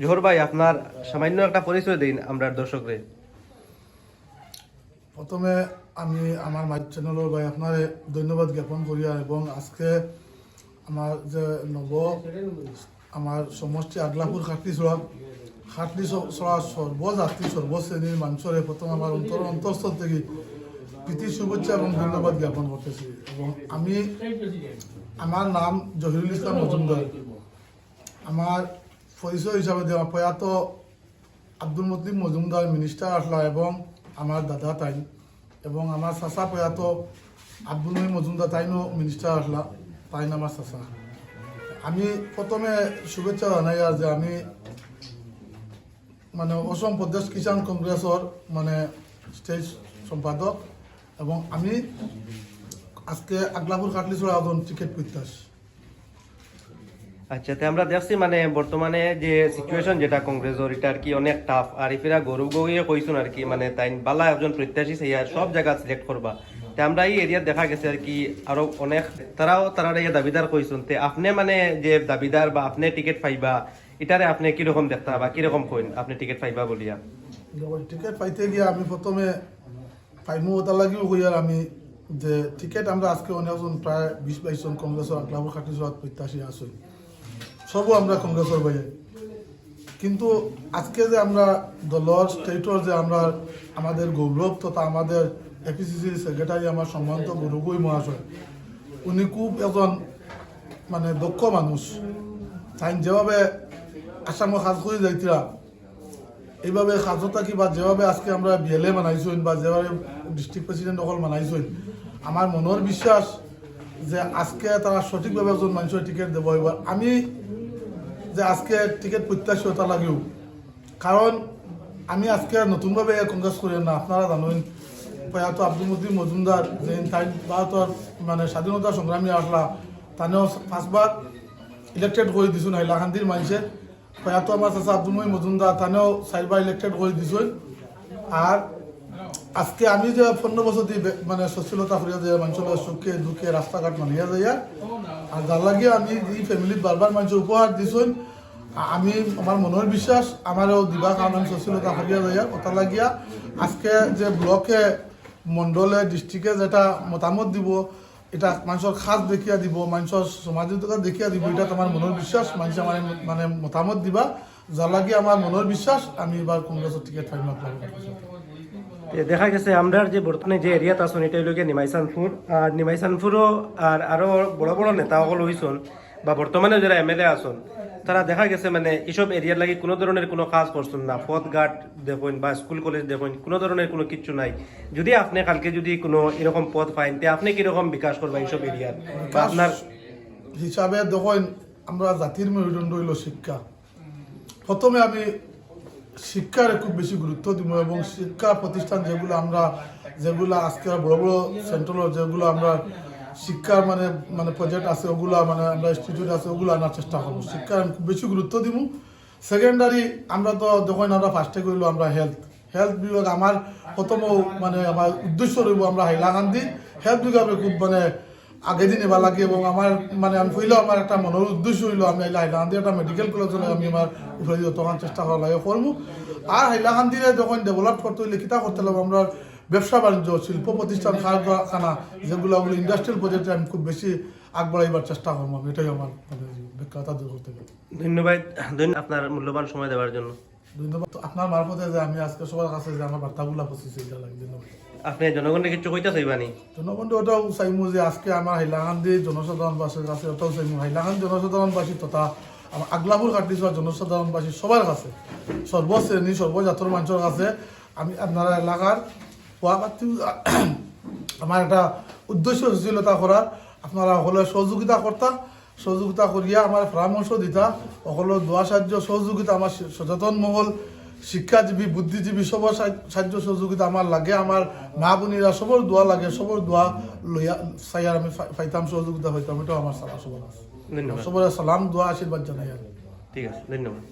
জোহর ভাই, আপনার সামান্য একটা পরিচয় দিন আমরা দর্শকরে। প্রথমে আমি আমার মাই চ্যানেলের ভাই আপনার ধন্যবাদ জ্ঞাপন করিয়া এবং আজকে আমার যে নব, আমার সমষ্টি আগলাপুর খাটলি ছড়া খাটলি ছড়া সর্বজাতি সর্বশ্রেণীর মানুষের প্রথম আমার অন্তর অন্তঃস্থল থেকে প্রীতি শুভেচ্ছা এবং ধন্যবাদ জ্ঞাপন করতেছি। এবং আমি আমার নাম জহিরুল ইসলাম মজুমদার। আমার পরিচয় হিসাবে দেওয়া প্রয়াত আব্দুল মতিম মজুমদার মিনিস্টার আসলা এবং আমার দাদা তাই। এবং আমার চাচা প্রয়াত আব্দুল মহিম মজুমদার তাইনও মিনিস্টার আসলা, তাইন আমার চাচা। আমি প্রথমে শুভেচ্ছা জানাই আর যে আমি মানে অসম প্রদেশ কিষাণ কংগ্রেসর মানে স্টেজ সম্পাদক। এবং আমি আজকে আগলাপুর কাটলিছড়া একজন টিকিট প্রত্যাশ আচ্ছা তো আমরা দেখছি মানে বর্তমানে যে সিচুয়েশন যেটা কংগ্রেসের এটা আর কি অনেক টাফ আর ইফিরা গৌরব গগৈয়ে কইছুন আর কি মানে তাই বালা একজন প্রত্যাশী, সেই আর সব জায়গা সিলেক্ট করবা। তে আমরা এই এরিয়া দেখা গেছে আর কি, আরও অনেক, তারাও তারা এই দাবিদার কইছুন তে আপনি মানে যে দাবিদার বা আপনি টিকিট পাইবা, এটারে আপনি কীরকম দেখতা বা কীরকম কইন? আপনি টিকিট পাইবা বলিয়া। টিকিট পাইতে গিয়ে আমি প্রথমে পাইমু ওটা লাগিও কই আর আমি যে টিকিট আমরা আজকে অনেকজন, প্রায় বিশ বাইশ জন কংগ্রেসের ক্লাবর খাটি প্রত্যাশী আছি সবও আমরা কংগ্রেসের বাইরে কিন্তু আজকে যে আমরা দলর স্টেটর যে আমরা আমাদের গৌরব তথা আমাদের এপিসিসির সেক্রেটারি আমার সম্মানিত গুরুগুই মহাশয়, উনি খুব একজন মানে দক্ষ মানুষ। তাই যেভাবে আসামে কাজ করে যাইতিরা এইভাবে সাজতা কি বা যেভাবে আজকে আমরা বিএলএ মানাইছই বা যেভাবে ডিস্ট্রিক্ট প্রেসিডেন্ট অকল মানাইছই আমার মনের বিশ্বাস যে আজকে তারা সঠিকভাবে একজন মানুষের টিকিট দেব এবার আমি যে আজকে টিকিট প্রত্যাশী হতা লাগেও। কারণ আমি আজকে নতুনভাবে কংগ্রেস করি না, আপনারা জানেন প্রয়াত আব্দুল মতিন মজুমদার যে ভারতের মানে স্বাধীনতা সংগ্রামী আসলা, তানেও পাঁচবার ইলেক্টেড করে দিছুন হাইলাকান্দির মানুষে প্রয়াত আমার চাচা আব্দুল মহিম মজুমদার তানেও চারবার ইলেক্টেড করে দিছুন। আর আজকে আমি যে পনেরো বছর দিয়ে মানে সচ্ছলতা করিয়া যায় মানুষের সুখে দুঃখে রাস্তাঘাট মানিয়া যাইয়া আর যার লাগিয়ে আমি এই ফ্যামিলিত বারবার মানুষ উপহার দিছুন আমি, আমার মনের বিশ্বাস আমারও দিবা কারণ আমি করিয়া যাইয়া কথা লাগিয়া। আজকে যে ব্লকে মন্ডলে ডিস্ট্রিক্টে যেটা মতামত দিব, এটা মানুষের খাস দেখিয়া দিব মানুষের সমাজিকতা দেখিয়া দিব, এটা তোমার মনের বিশ্বাস, মানুষ আমার মানে মতামত দিবা। যার লাগিয়ে আমার মনের বিশ্বাস, আমি এবার কংগ্রেসের টিকিট পাইম দেখা গেছে আমরা যে বর্তমানে যে এরিয়াত আছেন এটা হইল নিমাইসানপুর আর নিমাইসানপুরও আর আরও বড় বড় নেতা সকল হইছন বা বর্তমানে যারা এমএলএ আছেন। তারা দেখা গেছে মানে এইসব এরিয়ার লাগে কোনো ধরনের কোনো কাজ করছেন না। পথঘাট দেখুন বা স্কুল কলেজ দেখুন কোনো ধরনের কোনো কিচ্ছু নাই। যদি আপনি কালকে যদি কোনো এরকম পথ পাইন তে আপনি কীরকম বিকাশ করবেন এইসব এরিয়ার? বা আপনার হিসাবে দেখুন আমরা জাতির মেরুদণ্ড হইল শিক্ষা। প্রথমে আমি শিক্ষার খুব বেশি গুরুত্ব দিব এবং শিক্ষা প্রতিষ্ঠান যেগুলো আমরা যেগুলো আজকে বড় বড় সেন্ট্রাল যেগুলো আমরা শিক্ষার মানে মানে প্রজেক্ট আছে, ওগুলো মানে আমরা ইনস্টিটিউট আছে, ওগুলো আনার চেষ্টা করব। শিক্ষার আমি বেশি গুরুত্ব দিব সেকেন্ডারি আমরা তো দেখেন আমরা ফার্স্টে করল আমরা হেলথ হেলথ বিভাগ আমার প্রথম মানে আমার উদ্দেশ্য রইব আমরা হাইলাকান্দি হেলথ বিভাগে খুব মানে আগে দিন এবার লাগে এবং আমার মানে আমি কইলেও আমার একটা মনের উদ্দেশ্য হইল আমি হাইলাকান্দি একটা মেডিকেল কলেজ হলে আমি আমার উপরে তখন চেষ্টা করা লাগে করব। আর হাইলাকান্দিরে যখন ডেভেলপ করতে হইলে কিতা করতে হবে আমরা ব্যবসা বাণিজ্য শিল্প প্রতিষ্ঠান কারখানা যেগুলো ওগুলো ইন্ডাস্ট্রিয়াল প্রজেক্টে আমি খুব বেশি আগবাড়াইবার চেষ্টা করব এটাই আমার দূর করতে হবে ধন্যবাদ ধন্য আপনার মূল্যবান সময় দেওয়ার জন্য। ধন্যবাদ। আপনার মারফতে যে আমি আজকে সবার কাছে যে আমার বার্তাগুলো পৌঁছেছি এটা লাগে ধন্যবাদ। আপনি জনগণকে কিছু কইতে চাইবানি জনগণকে ওটাও চাইমু যে আজকে আমার হাইলাকান্দি জনসাধারণবাসীর কাছে ওটাও চাইমু। হাইলাকান্দি জনসাধারণবাসী তথা আমার আগলাপুর কাটি যাওয়া জনসাধারণবাসী সবার কাছে সর্বশ্রেণী সর্বজাতর মানুষের কাছে আমি আপনারা এলাকার পোয়াপাতি আমার একটা উদ্দেশ্য সুশীলতা করার আপনারা সকলে সহযোগিতা করতা সহযোগিতা করিয়া আমার পরামর্শ দিতা। সকলের দোয়া সাহায্য সহযোগিতা আমার সচেতন মহল শিক্ষাজীবী বুদ্ধিজীবী সবার সাহায্য- সহযোগিতা আমার লাগে আমার মা বোনেরা সবর দোয়া লাগে সবর দোয়া লইয়া চাইয়ার আমি পাইতাম সহযোগিতা হইতাম এটাও আমার সালা সবার আছে। সবার সালাম দোয়া আশীর্বাদ জানাই ঠিক আছে ধন্যবাদ।